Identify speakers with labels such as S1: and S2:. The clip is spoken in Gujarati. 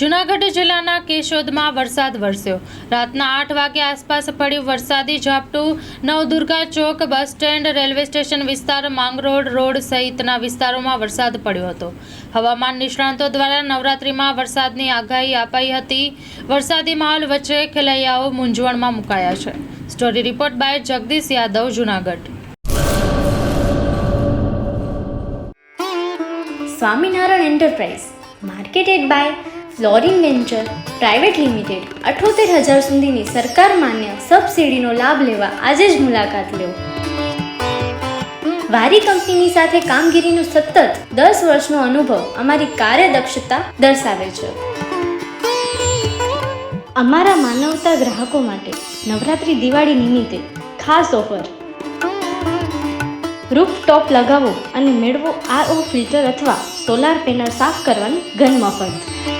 S1: જૂનાગઢ જિલ્લાના કેશોદમાં વરસાદ વરસ્યો. રાતના આઠ વાગ્યા આસપાસ પડ્યું વરસાદી ઝાપટું. નવદુર્ગા ચોક બસ સ્ટેન્ડ, રેલવે સ્ટેશન વિસ્તાર, માંગરોળ રોડ સહિતના વિસ્તારોમાં વરસાદ પડ્યો હતો. હવામાન નિષ્ણાંતો દ્વારા નવરાત્રિમાં વરસાદની આગાહી અપાઈ હતી. વરસાદી માહોલ વચ્ચે ખેલૈયાઓ મૂંઝવણમાં મુકાયા છે. Story report by Jagdish Yadav, Junagadh.
S2: Swaminarayan enterprise, marketed by Florin venture private limited અઠોતેર હજાર સુધીની સરકાર માન્ય સબસિડીનો લાભ લેવા આજે જ મુલાકાત લો વારી કંપનીની સાથે કામગીરીનો સતત દસ વર્ષનો અનુભવ અમારી કાર્યદક્ષતા દર્શાવે છે. અમારા માનવતા ગ્રાહકો માટે નવરાત્રિ દિવાળી નિમિત્તે ખાસ ઓફર. રૂફ ટોપ લગાવો અને મેળવો આરઓ ફિલ્ટર અથવા સોલાર પેનલ સાફ કરવાની ઘન મફત.